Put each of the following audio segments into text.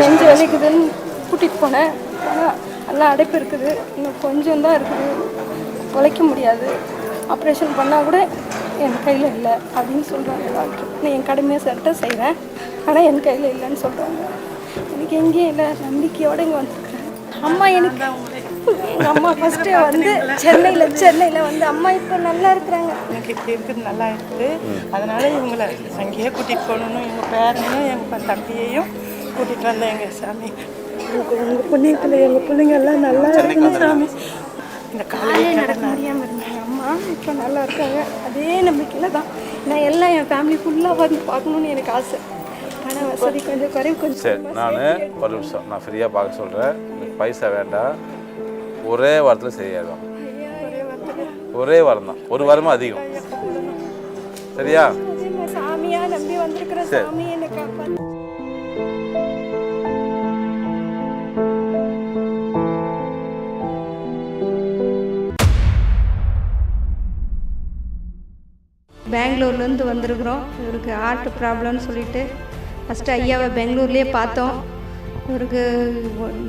நெஞ்சு வலிக்குதுன்னு கூட்டிகிட்டு போனேன். ஆனால் நல்லா அடைப்பு இருக்குது. இன்னும் கொஞ்சம் தான் இருக்குது. உழைக்க முடியாது. ஆப்ரேஷன் பண்ணால் கூட என் கையில் இல்லை அப்படின்னு சொல்கிறாங்க டாக்டர் நான் என் கடமையை சட்டை செய்கிறேன் ஆனால் என் கையில் இல்லைன்னு சொல்கிறாங்க எனக்கு எங்கேயும் இல்லை. நம்பிக்கையோடு இங்கே வந்துருக்குறேன் அம்மா எனக்கு எங்கள் அம்மா ஃபஸ்ட்டு வந்து சென்னையில் சென்னையில் வந்து அம்மா இப்போ நல்லா இருக்கிறாங்க. எனக்கு இப்படி இருக்குது நல்லா இருக்குது. அதனால் இவங்களை அங்கேயே கூட்டிகிட்டு போகணும் எங்கள் பேரனையும் எங்கள் தம்பியையும் கூட்டிகிட்டு வந்தேன் எங்கள் சாமி. உங்கள் உங்கள் புண்ணியத்தில் எங்கள் பிள்ளைங்க எல்லாம் நல்லா இருக்கணும் சாமி. இந்த காலே காலையில் நடக்க முடியாமல் இருந்தாங்க அம்மா இப்போ நல்லா இருக்காங்க. அதே நம்பிக்கையில் தான் நான் எல்லாம் என் ஃபேமிலி ஃபுல்லாக வந்து பார்க்கணுன்னு எனக்கு ஆசை. பண வசதி கொஞ்சம் குறைவு கொஞ்சம் சரி நான் ஒரு நிமிஷம். நான் ஃப்ரீயாக பார்க்க சொல்கிறேன் பைசா வேண்டாம். ஒரே வாரத்தில் சரியாயிடும். ஒரே வாரம் தான். ஒரு வாரமும் அதிகம். சரியா? சாமியா நம்பி வந்திருக்கிற சாமி என்னை பெங்களூர்லேருந்து வந்திருக்கிறோம். இவருக்கு ஹார்ட் ப்ராப்ளம்னு சொல்லிட்டு ஃபஸ்ட்டு ஐயாவை பெங்களூர்லேயே பார்த்தோம். இவருக்கு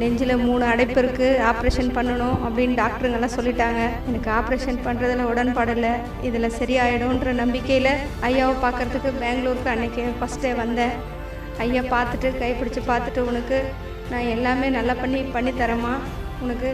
நெஞ்சில் மூணு அடைப்பு இருக்குது ஆப்ரேஷன் பண்ணணும் அப்படின்னு டாக்டருங்கெல்லாம் சொல்லிட்டாங்க. எனக்கு ஆப்ரேஷன் பண்ணுறதுல உடன்பாடில்லை. இதில் சரியாயிடும்ன்ற நம்பிக்கையில் ஐயாவை பார்க்கறதுக்கு பெங்களூருக்கு அன்றைக்கி ஃபஸ்ட்டே வந்தேன். ஐயா பார்த்துட்டு கைப்பிடிச்சு பார்த்துட்டு உனக்கு நான் எல்லாமே நல்லா பண்ணி பண்ணித்தரமா உனக்கு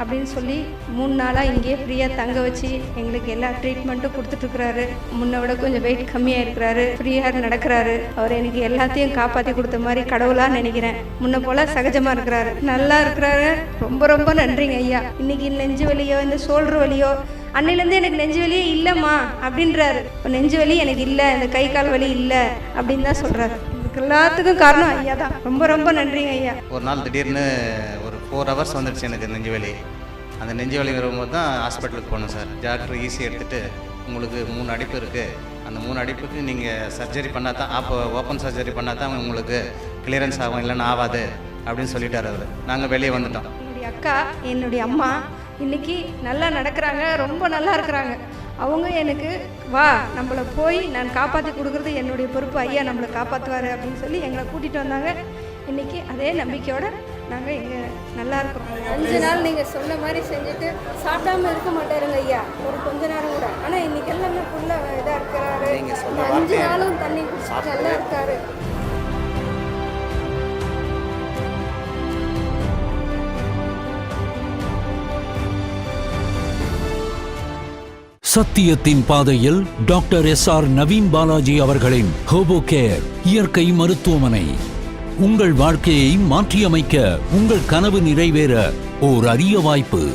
அப்படின்னு சொல்லி மூணு நாளாக இங்கேயே ஃப்ரீயாக தங்க வச்சு எங்களுக்கு எல்லா ட்ரீட்மெண்ட்டும் கொடுத்துட்ருக்குறாரு முன்னை விட கொஞ்சம் வெயிட் கம்மியாக இருக்கிறாரு ஃப்ரீயாக நடக்கிறாரு. அவர் எனக்கு எல்லாத்தையும் காப்பாற்றி கொடுத்த மாதிரி கடவுளாக நினைக்கிறேன். முன்ன போல் சகஜமாக இருக்கிறாரு. நல்லா இருக்கிறாரு. ரொம்ப ரொம்ப நன்றிங்க ஐயா. இன்னைக்கு நெஞ்சு வலியோ இந்த ஷோல்டர் வலியோ அன்னையிலேருந்து எனக்கு நெஞ்சு வலியே இல்லைம்மா அப்படின்றாரு. இப்போ நெஞ்சு வலி எனக்கு இல்லை இந்த கை கால் வலி இல்லை அப்படின்னு தான் சொல்கிறாரு இதுக்கு எல்லாத்துக்கும் காரணம் ஐயா தான். ரொம்ப ரொம்ப நன்றிங்க ஐயா. ஒரு நாள் திடீர்னு ஃபோர் ஹவர்ஸ் வந்துடுச்சு எனக்கு நெஞ்சு வலி. அந்த நெஞ்சு வலி வரும்போது தான் ஹாஸ்பிட்டலுக்கு போனோம் சார் டாக்டர் ஈஸி எடுத்துகிட்டு உங்களுக்கு மூணு அடிப்பு இருக்குது அந்த மூணு அடிப்புக்கு நீங்கள் சர்ஜரி பண்ணால் தான் அப்போ ஓப்பன் சர்ஜரி பண்ணால் தான் உங்களுக்கு கிளியரன்ஸ் ஆகும் இல்லைன்னா ஆகாது அப்படின்னு சொல்லிட்டார் அவர். நாங்கள் வெளியே வந்துட்டோம். என்னுடைய அக்கா என்னுடைய அம்மா இன்னைக்கு நல்லா நடக்கிறாங்க ரொம்ப நல்லா இருக்கிறாங்க. அவங்க எனக்கு வா நம்மளை போய் நான் காப்பாற்றி கொடுக்குறது என்னுடைய பொறுப்பு. ஐயா நம்மளை காப்பாற்றுவார் அப்படின்னு சொல்லி எங்களை கூட்டிகிட்டு வந்தாங்க. இன்னைக்கு அதே நம்பிக்கையோட நாங்கள் இங்கே நல்லா இருக்கிறோம் அஞ்சு நாள் நீங்கள் சொன்ன மாதிரி செஞ்சுட்டு சாப்பிடாம இருக்க மாட்டாருங்க ஐயா. ஒரு கொஞ்ச நேரம் கூட. ஆனால் இன்னைக்கு எல்லாமே ஃபுல்லாக இதாக இருக்கிறாரு. அஞ்சு நாளும் தண்ணி குடிச்சிட்டு நல்லா இருக்காரு. சத்தியத்தின் பாதையில் doctor S R Naveen Balaji அவர்களின் ஹோபோ கேர் இயற்கை மருத்துவமனை. உங்கள் வாழ்க்கையை மாற்றியமைக்க உங்கள் கனவு நிறைவேற ஓர் அரிய வாய்ப்பு.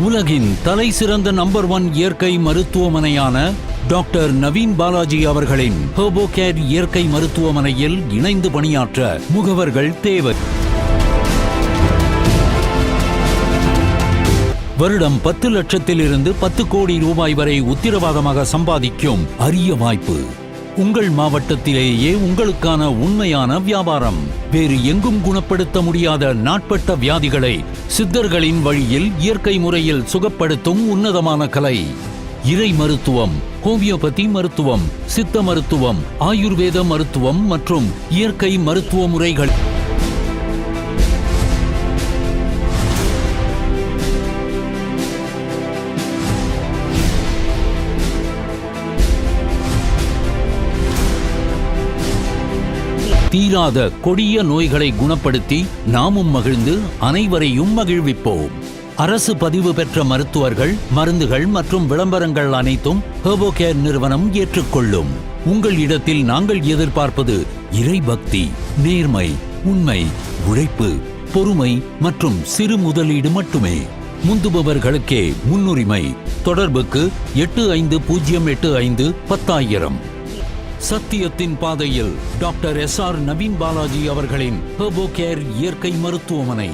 உலகின் தலை சிறந்த நம்பர் ஒன் இயற்கை மருத்துவமனையான டாக்டர் நவீன் பாலாஜி அவர்களின் ஹோபோகேர் இயற்கை மருத்துவமனையில் இணைந்து பணியாற்ற முகவர்கள் தேவை. வருடம் பத்து லட்சத்திலிருந்து பத்து கோடி ரூபாய் வரை உத்திரவாதமாக சம்பாதிக்கும் அரிய வாய்ப்பு. உங்கள் மாவட்டத்திலேயே உங்களுக்கான உண்மையான வியாபாரம். வேறு எங்கும் குணப்படுத்த முடியாத நாட்பட்ட வியாதிகளை சித்தர்களின் வழியில் இயற்கை முறையில் சுகப்படுத்தும் உன்னதமான கலை. இறை மருத்துவம் ஹோமியோபதி மருத்துவம் சித்த மருத்துவம் ஆயுர்வேத மருத்துவம் மற்றும் இயற்கை மருத்துவ முறைகள் தீராத கொடிய நோய்களை குணப்படுத்தி நாமும் மகிழ்ந்து அனைவரையும் மகிழ்விப்போம். அரசு பதிவு பெற்ற மருத்துவர்கள் மருந்துகள் மற்றும் விளம்பரங்கள் அனைத்தும் ஹெர்போகேர் நிறுவனம் ஏற்றுக்கொள்ளும். உங்கள் இடத்தில் நாங்கள் எதிர்பார்ப்பது இறைபக்தி நேர்மை உண்மை உழைப்பு பொறுமை மற்றும் சிறு முதலீடு மட்டுமே. முந்துபவர்களுக்கே முன்னுரிமை. தொடர்புக்கு எட்டு ஐந்து பூஜ்ஜியம் எட்டு ஐந்து பத்தாயிரம். சத்தியத்தின் பாதையில் doctor S R Naveen Balaji அவர்களின் ஹெர்போ கேர் இயற்கை மருத்துவமனை.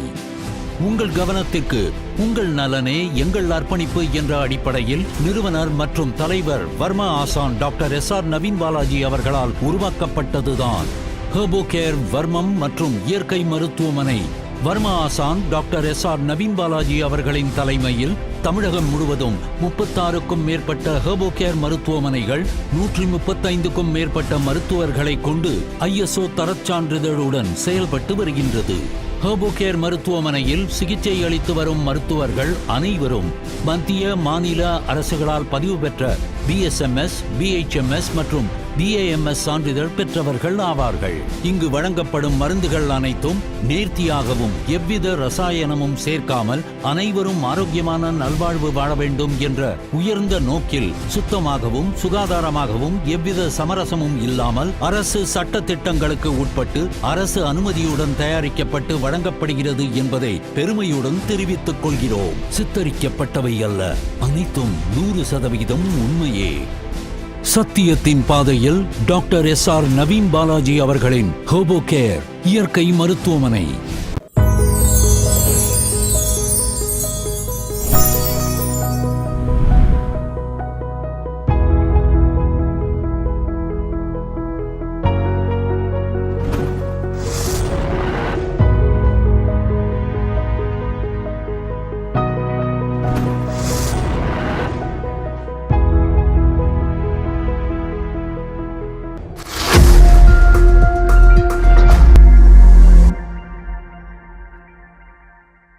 உங்கள் கவனத்திற்கு உங்கள் நலனே எங்கள் அர்ப்பணிப்பு என்ற அடிப்படையில் நிறுவனர் மற்றும் தலைவர் வர்மா ஆசான் doctor S R Naveen Balaji அவர்களால் உருவாக்கப்பட்டதுதான். ஹெர்போ கேர் வர்மம் மற்றும் இயற்கை மருத்துவமனை. வர்மா ஆசான் doctor S R Naveen Balaji அவர்களின் தலைமையில் தமிழகம் முழுவதும் முப்பத்தாறுக்கும் மேற்பட்ட ஹெர்போ கேர் மருத்துவமனைகள் நூற்றி முப்பத்தைந்துக்கும் மேற்பட்ட மருத்துவர்களை கொண்டு ஐஎஸ்ஓ தரச்சான்றிதழுடன் செயல்பட்டு வருகின்றது. ஹெர்போ கேர் மருத்துவமனையில் சிகிச்சை அளித்து வரும் மருத்துவர்கள் அனைவரும் மத்திய மாநில அரசுகளால் பதிவு பெற்ற பிஎஸ்எம்எஸ் பிஹெச்எம்எஸ் மற்றும் பிஏஎம்எஸ் சான்றிதழ் பெற்றவர்கள் ஆவார்கள். இங்கு வழங்கப்படும் மருந்துகள் அனைத்தும் நேர்த்தியாகவும் எவ்வித ரசாயனமும் சேர்க்காமல் அனைவரும் ஆரோக்கியமான நல்வாழ்வு வாழ வேண்டும் என்ற உயர்ந்த நோக்கில் சுத்தமாகவும் சுகாதாரமாகவும் எவ்வித சமரசமும் இல்லாமல் அரசு சட்ட திட்டங்களுக்கு உட்பட்டு அரசு அனுமதியுடன் தயாரிக்கப்பட்டு வழங்கப்படுகிறது என்பதை பெருமையுடன் தெரிவித்துக் கொள்கிறோம். சித்தரிக்கப்பட்டவை அல்ல அனைத்தும் நூறு சதவிகிதம் உண்மையே சத்தியத்தின் பாதையில் doctor S R Naveen Balaji அவர்களின் ஹோபோ கேர் இயற்கை மருத்துவமனை.